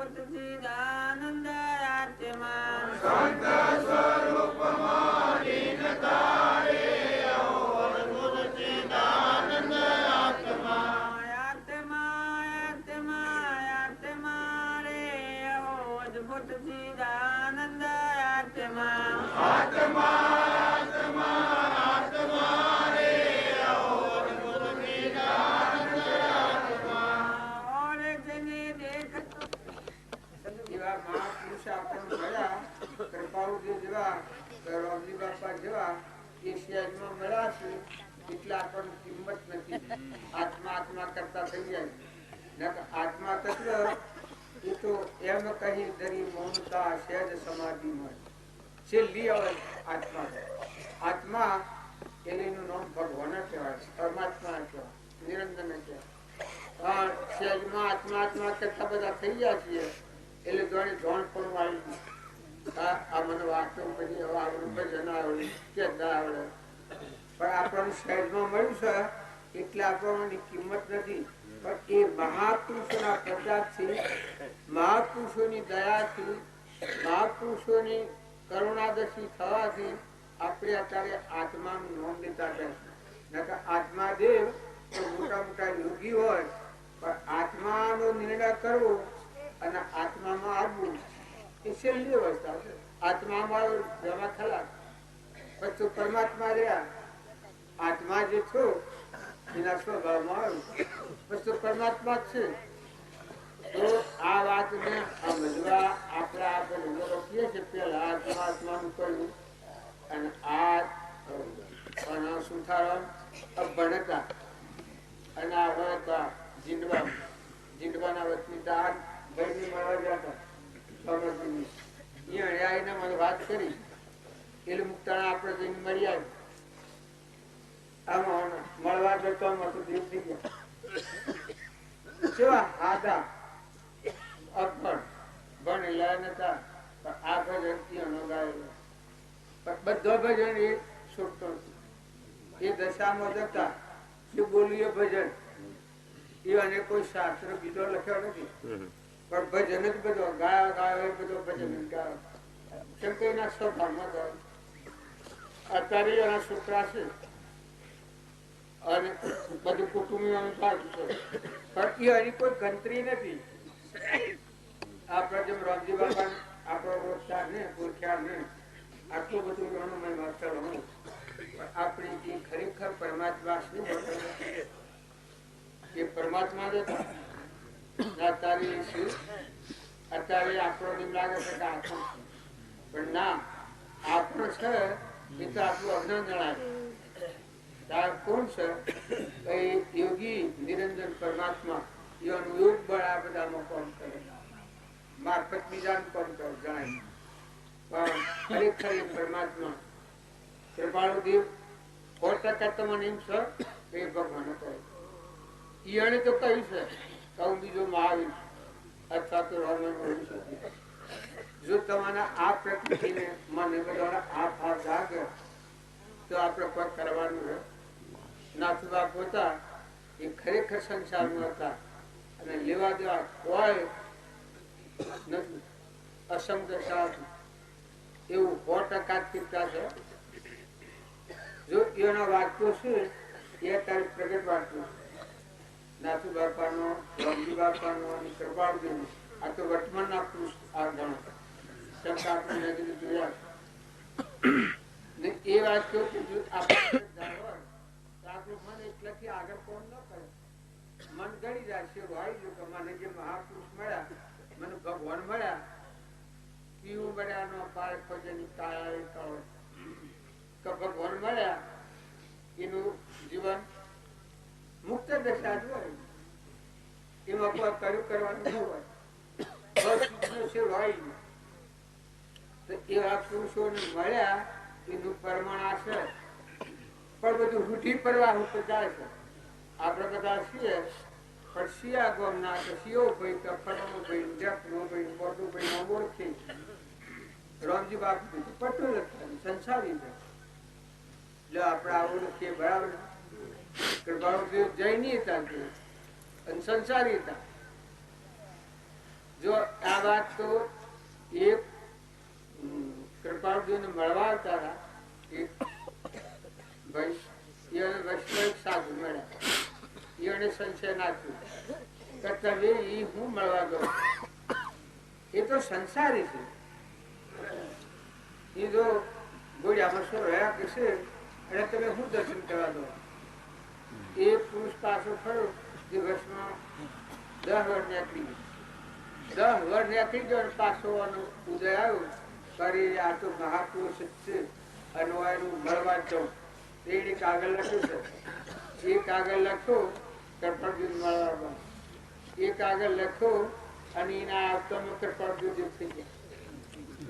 અદ્ભુત ચિદાનંદ આત્મા આત્મા આત્મા આત્મા રે અહો અદ્ભુત કૃપાળુજી જેવા રામજી બાપા જેવા, એ મળ્યા છે, એટલે કિંમત નથી. આત્મા આત્મા કરતા થઈ જાય. આત્મા તત્વ, એ તો એમ કહી ધરી મૌનતા સહેજ સમાધિ મળે. છેલ્લી આવે આત્મા. આત્મા એનું નામ ભગવાન કહેવાય, પરમાત્મા કહેવાય, નિરંજન કહેવાય. સહેજમાં આત્મા આત્મા કરતા બધા થઈ ગયા છીએ, એટલે જોડે જોણ ભજન આવડે શ્રદ્ધા આવડે. પણ આપણને સહેજમાં મળ્યું છે એટલે આપણને કિંમત નથી. પણ એ મહાપુરુષોના પ્રતાપથી મહાપુરુષોની દયાથી, મહાપુરુષોની કરુણાદર્શી થવાથી આપણે અત્યારે આત્માનું નોંધ લેતા રહેશે નકર આત્માદેવ તો મોટા મોટા યોગી હોય, પણ આત્માનો નિર્ણય કરવો અને આત્મામાં આવવું એ છેલ્લી અવસ્થા છે આત્મામાં જમા ખલા પછી પરમાત્મા રહ્યા. આત્મા જે છો, એના સ્વભાવમાં છે. તો આ વાતને સમજવા આપણે આપણે રોકીએ છીએ પેલા આત્મા આત્માનું કહ્યું અને આ અને સુથારણ ભણતા અને આ વળતા જીંડવા જીંડવાના વતની દાન ભાઈ મળવા જતા. એ આ ભજન ત્યાંનો ગાયેલો પણ બધો ભજન એ છૂટતો. એ દશામાં જતા જે બોલીએ ભજન એ અને કોઈ શાસ્ત્ર બીજો લખ્યો નથી પણ ભજન જ બધો, ગાયો ગાયો બધો ભજન કેમ કે એના સ્વભાવમાં ગાયો અત્યારે એના છોકરા છે. અને બધું કુટુંબીઓનું સાચું છે. પણ એ એની કોઈ ગંતરી નથી. આપણા જેમ રામજી બાપા આપણો રોજગાર ને ઓળખ્યા ને, આટલું બધું એનું મેં માસ્ટર હું આપણી જે ખરેખર પરમાત્મા શું એ પરમાત્મા જ હતા. એ પરમાત્મા. તો કહ્યું છે કે બીજો મહાવીર. અથવા તો શકે જો તમારા આ પ્રકૃતિને મને બધાના આ ભાવ જાગે તો આપણે કોઈ કરવાનું છે નાથુબા પોતા એ ખરેખર સંસારમાં હતા. અને લેવા દેવા કોઈ નથી. અસંગ સાથ એવું સો ટકા ચિંતા છે. જો એના વાક્યો છે એ તારે પ્રગટ વાક્યો નાથુ બાપાનો રમજી બાપાનો, અને કૃપાળજીનો આ તો વર્તમાનના પુરુષ આ ગણો. શંકા આપણે જોયા ને એ વાક્યો કે જો આપણે જાણવા તો આપણું મન એટલાથી આગળ કોણ ન કરે. મન ગળી જાય છે જો મને જે મહાપુરુષ મળ્યા, મને ભગવાન મળ્યા પીવું મળ્યાનો પાર ખોજની કાયા કાળ કે ભગવાન મળ્યા, એનું જીવન મુક્ત દશા જ હોય. એમાં કોઈ કર્યું કરવાનું ન હોય. તો એવા પુરુષોને મળ્યા એનું પ્રમાણ આપણે બધા કે બરાબર? કૃપાળુ હતા અને સંસારી હતા? જો આ વાત તો એક કૃપાળુજીને મળવા હતા એ તો સંસારી રહ્યા કે છે? એટલે તમે હું દર્શન કરવા દો એ પુરુષ પાછો ખરો જે દસ વર્ષ નીકળી દસ વર્ષ નીકળી ગયો અને પાછો ઉદય આવ્યો. કરી આ તો મહાપુરુષ છે. અને એનું મળવા જવું એને કાગળ લખ્યું છે. એ કાગળ લખો, કૃપાળજી મળવા એ કાગળ લખો અને એના આવતામાં કૃપાળજી થઈ ગયા.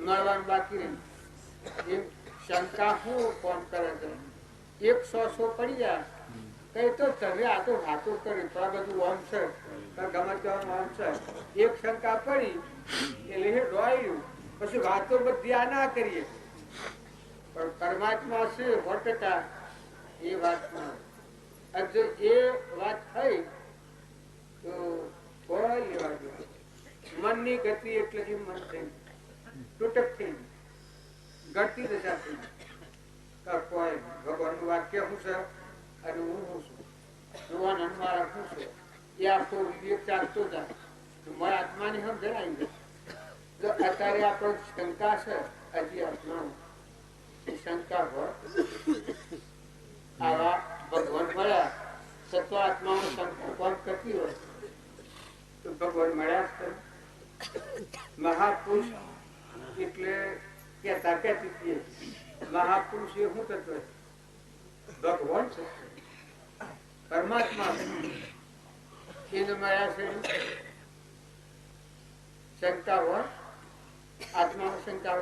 મળવાનું બાકી એમ શંકા હું કોણ કરે છે. એક સો સો પડી ગયા. કઈ તો તમે આ તો વાતો કરી, તો આ બધું ઓમ છે. ગમે તેવાનું ઓમ છે. એક શંકા પડી, એટલે એ ડોયું પછી વાતો બધી આ ના કરીએ. પણ પરમાત્મા છે, વટતા એ વાતમાં. જો એ વાત થઈ, તો મનની ગતિ એટલે કે મન થઈ. તૂટક થઈ. ગળતી દશા થઈ કોઈ ભગવાનનું વાક્ય શું છે? અને હું હું છું? ભગવાન હનુમાન શું છે? એ આખો વિવેક ચાલતો જાય. મારા આત્માની સમજણ આવી જાય અત્યારે આપણો શંકા છે, હજી આત્મા શંકા હોય. આવા ભગવાન મળ્યા, સત્વ આત્માનો કોણ કરતી હોય? તો ભગવાન મળ્યા મહાપુરુષ એટલે કેતા કેતી છીએ. મહાપુરુષ એ શું કરતો ભગવાન છે. પરમાત્મા એને મળ્યા છે. શંકા હોય. આત્મામાં શંકા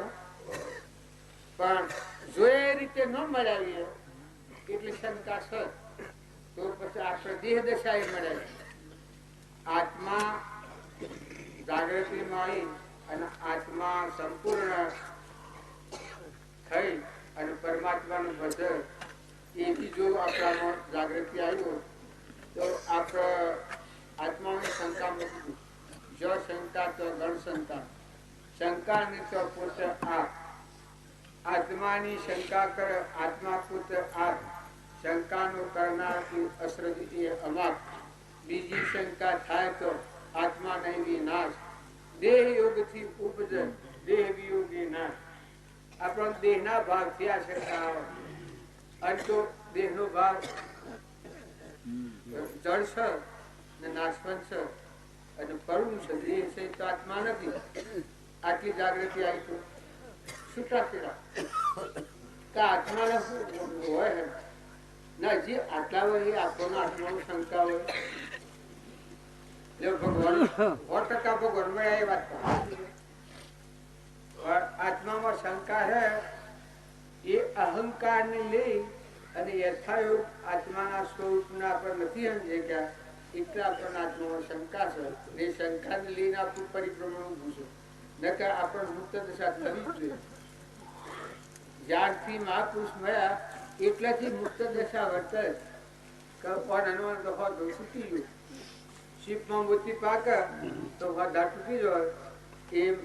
પણ જો એ રીતે ન મળાવીએ, એટલે શંકા છે, તો પછી આપણે દેહ દશા એ મળે. આત્મા જાગૃતિમાં આવી અને આત્મા સંપૂર્ણ થઈ અને પરમાત્માનું ભજન, એથી જો આપણામાં જાગૃતિ આવ્યો તો આપણે આત્માની શંકા મૂકી જો શંકા તો ગણ શંકા. શંકા ને તો પોતે આપ આત્માની શંકા કર, આત્મા પુત્ર આપ શંકાનો કરનાર અશ્રદ્ધિ એ અમાપ. બીજી શંકા થાય તો આત્મા નહીં વિનાશ. દેહ યોગથી ઉપજે દેહ વિયોગી નાશ આપણો દેહના ભાગથી આ શંકા આવે. અને તો દેહનો ભાગ જળ છે ને નાશવંત અને કરુણ છે દેહ છે તો આત્મા નથી. આટલી જાગૃતિ આવી છું છૂટા ફેરા આત્માને હોય? ના આત્માનું શંકા હોય. એ વાત આત્મામાં શંકા ને લઈ અને યથાયુગ આત્માના સ્વરૂપના આપણે નથી સમજે કે એટલે આપણને આત્મામાં શંકા છે. ને એ શંકાને લઈને આપણું પરિભ્રમણ ઊભું નકર આપણે જ્યારથી મહાપુરુષ મળ્યા, એટલાથી મુક્ત દશા વર્તે. કે કોણ હનુમાન તો હોત છૂટી ગયું. શીપમાં મોતી પાકે, તો હોત તૂટી જાય એમ